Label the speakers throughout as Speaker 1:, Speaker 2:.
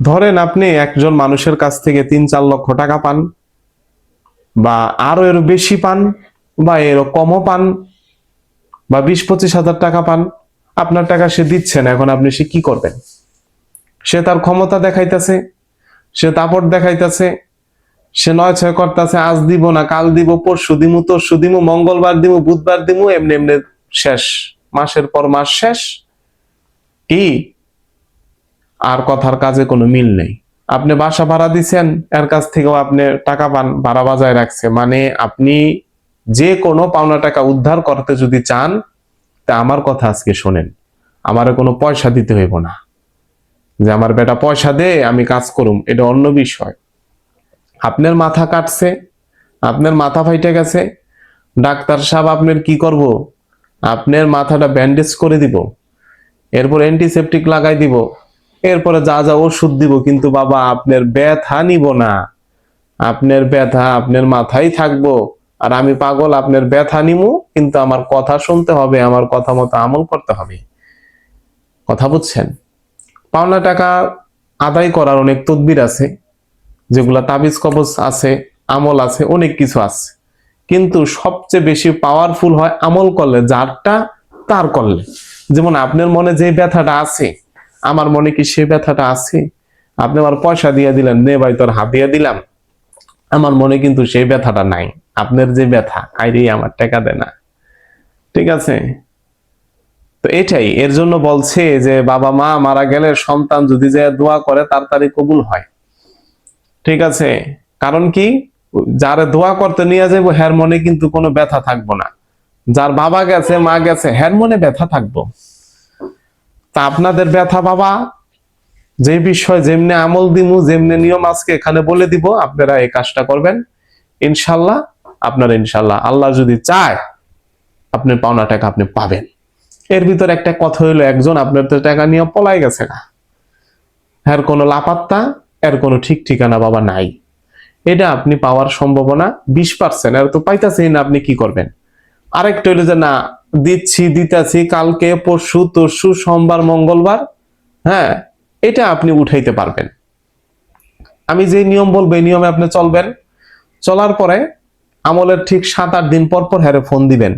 Speaker 1: ধরেন আপনি একজন মানুষের কাছ থেকে তিন চার লক্ষ টাকা পান, বা আরও এর বেশি পান, বা এর কমও পান, বা বিশ পঁচিশ হাজার টাকা পান, আপনার টাকা সে দিচ্ছে না, এখন আপনি সে কি করবেন? সে তার ক্ষমতা দেখাইতেছে, সে তাপট দেখাইতেছে, সে নয় ছয় করতেছে, আজ দিব না, কাল দিব, পরশু দিমু, তরশু দিমু, মঙ্গলবার দিমু, বুধবার দিমু, এমনি এমনি শেষ, মাসের পর মাস শেষ। কি? আর কথার কাজে কোনো মিল নেই। আপনি বাসা ভাড়া দিচ্ছেন এর কাছ থেকেও আপনি টাকা পান, ভাড়া বাজায় রাখছে। মানে আপনি যে কোনো পাওনা টাকা উদ্ধার করতে যদি চান, তা আমার কথা আজকে শোনেন। আমারে কোনো পয়সা দিতে হইব না। যে আমার বেটা পয়সা দে, আমি কাজ করুম, এটা অন্য বিষয়। আপনার মাথা কাটছে, আপনার মাথা ফাইটে গেছে। ডাক্তার সাহেব, আপনার কি করব? আপনার মাথাটা ব্যান্ডেজ করে দিব। এরপর অ্যান্টিসেপটিক লাগাই দিব। এরপরে যা যা ওষুধ দিব, কিন্তু বাবা, আপনার ব্যথা নিব না। আপনার ব্যথা আপনার মাথায় থাকব, আর আমি পাগল, আপনার ব্যথা নিমু, কিন্তু আমার কথা শুনতে হবে, আমার কথা মতো আমল করতে হবে। কথা বুঝছেন? পাওনা টাকা আদায় করার অনেক তদবির আছে, যেগুলা তাবিজ কবজ আছে, আমল আছে, অনেক কিছু আছে। কিন্তু সবচেয়ে বেশি পাওয়ারফুল হয় আমল করলে, যারটা তার করলে। যেমন আপনার মনে যে ব্যথাটা আছে আমার মনে কি সে ব্যথাটা আছে? আপনি আমার পয়সা দিয়ে দিলেন, নে ভাই, তোর হাত দিয়ে দিলাম। আমার মনে কিন্তু সেই ব্যথাটা নাই। আপনার যে ব্যথা, আইরে, আমার টাকা না। ঠিক আছে? তো এটাই, এর জন্য বলছে যে বাবা মা মারা গেলে সন্তান যদি যে দোয়া করে তার তাড়াতাড়ি কবুল হয়। ঠিক আছে? কারণ কি? যারে দোয়া করতে নিয়ে যাব হ্যার মনে কিন্তু কোনো ব্যথা থাকব না। যার বাবা গেছে, মা গেছে হ্যার মনে ব্যথা থাকব। তা আপনাদের ব্যথা বাবা। যে বিষয় যেমনি আমল দিমু, যেমনি নিয়ম আজকে এখানে বলে দিব, আপনারা এই কাজটা করবেন। ইনশাল্লাহ, আপনারা ইনশাল্লাহ আল্লাহ যদি চায়, আপনি পাওনা টাকা আপনি পাবেন। এর ভিতর একটা কথা হইল, একজন আপনার তো টাকা নিয়ে পলাই গেছে না। এর কোনো লাপাত্তা, এর কোনো ঠিক ঠিকানা বাবা নাই। এটা আপনি পাওয়ার সম্ভাবনা বিশ পার্সেন্ট আর তো পাইতাছেন না, আপনি কি করবেন? আরেকটা হইল যে না দিচ্ছি, দিতেছি, কালকে, পরশু, তরশু, সোমবার, মঙ্গলবার হ্যাঁ এটা আপনি উঠাইতে পারবেন। আমি যে নিয়ম বলব, এই নিয়মে আপনি চলবেন। চলার পরে আমলের ঠিক সাত আট দিন পর পর হ্যারে ফোন দিবেন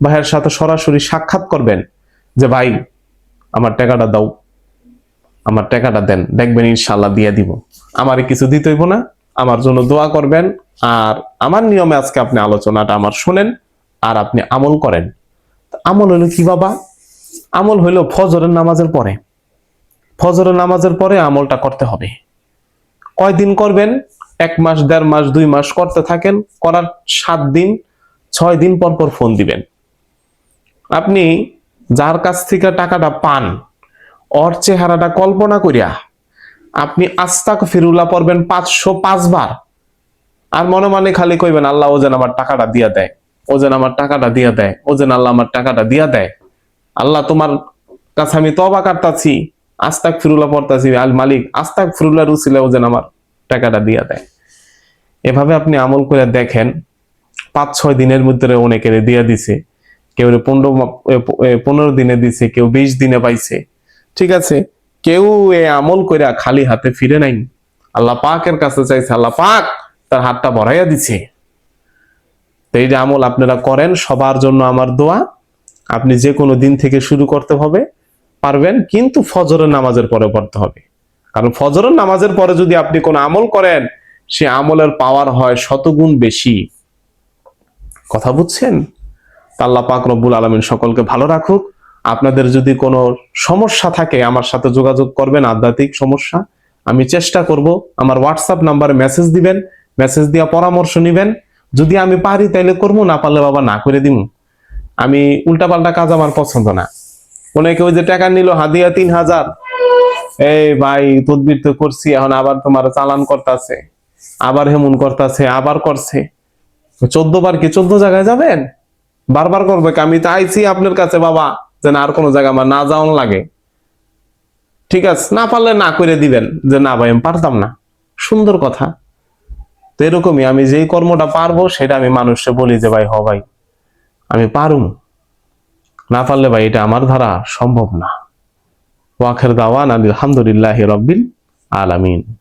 Speaker 1: বা হ্যার সাথে সরাসরি সাক্ষাৎ করবেন যে, ভাই, আমার টাকাটা দাও, আমার টাকাটা দেন, দেখবেন ইনশাল্লাহ দিয়ে দিব। আমার কিছু দিতে হইব না, আমার জন্য দোয়া করবেন। আর আমার নিয়মে আজকে আপনি আলোচনাটা আমার শোনেন, আর আপনি আমল করেন। আমল হলো কি বাবা? আমল হইল ফজরের নামাজের পরে। ফজরের নামাজের পরে আমলটা করতে হবে। কয়দিন করবেন? এক মাস, দেড় মাস, দুই মাস করতে থাকেন, করার সাত দিন, ছয় দিন পর পর ফোন দিবেন। আপনি যার কাছ থেকে টাকাটা পান, ওর চেহারাটা কল্পনা করিয়া আপনি আস্তাক ফিরুল্লাহ পড়বেন পাঁচশো পাঁচবার। আর মনে মনে খালি কইবেন, আল্লাহ ও যেন আমার টাকাটা দিয়া দেয়। ও যেন আমার টাকাটা দিয়া দেয়, ও যেন আল্লাহ আমার টাকাটা দিয়া দেয়। আল্লাহ তোমার কাছে আমি তবা কাটতাছি আস্তাক ফিরুল্লাহ পড়তাছি, আল মালিক আস্তাক ফিরুল্লাহ রুসিলে ও যেন আমার টাকাটা দিয়া দেয়। এভাবে আপনি আমল করে দেখেন পাঁচ ছয় দিনের মধ্যে অনেকের দিয়ে দিছে, কেউ পনেরো পনেরো দিনে দিছে, কেউ বিশ দিনে পাইছে। ঠিক আছে? কেউ এ আমল কইরা খালি হাতে ফিরে নাই। আল্লাহ পাকের কাছে চাইছে, আল্লাহ পাক তার হাতটা ভরাইয়া দিছে। তো এই যে আমল আপনারা করেন, সবার জন্য আমার দোয়া। আপনি যে কোনো দিন থেকে শুরু করতে হবে, পারবেন, কিন্তু ফজরের নামাজের পরে পড়তে হবে। কারণ ফজরের নামাজের পরে যদি আপনি কোনো আমল করেন, সে আমলের পাওয়ার হয় শতগুণ বেশি। কথা বুঝছেন? তা আল্লাহ পাক রব্বুল আলমিন সকলকে ভালো রাখুক। আপনাদের যদি কোনো সমস্যা থাকে, আমার সাথে যোগাযোগ করবেন, আধ্যাত্মিক সমস্যা, আমি চেষ্টা করব। আমার হোয়াটসঅ্যাপ নাম্বারে মেসেজ দিবেন মেসেজ দিয়া পরামর্শ নিবেন। যদি আমি পারি, তাইলে করব, না পারলে বাবা না করে দিব আমি উল্টাপাল্টা কাজ আমার পছন্দ না। অনেকে ওই যে টাকা নিল, হাদিয়া তিন হাজার। এই ভাই, তদবির তো করছি, এখন আবার তোমার চালান করতেছে। আবার হেমন করতেছে, আবার করছে। চোদ্দ বার কি চোদ্দ জায়গায় যাবেন? বারবার করবে আমি তো আইছি আপনার কাছে বাবা, যেন আর কোনো জায়গা আমার না যাওয়ান লাগে। ঠিক আছে, না পারলে না করে দিবেন। যে না ভাই, আমি পারতাম না। সুন্দর কথা। তো এরকমই আমি যেই কর্মটা পারব সেটা আমি মানুষকে বলি যে, ভাই, হ, ভাই, আমি পারুম। না পারলে ভাই, এটা আমার দ্বারা সম্ভব না। ওয়াখের দাওয়ান আলহামদুলিল্লাহ রব্বিল আলামিন।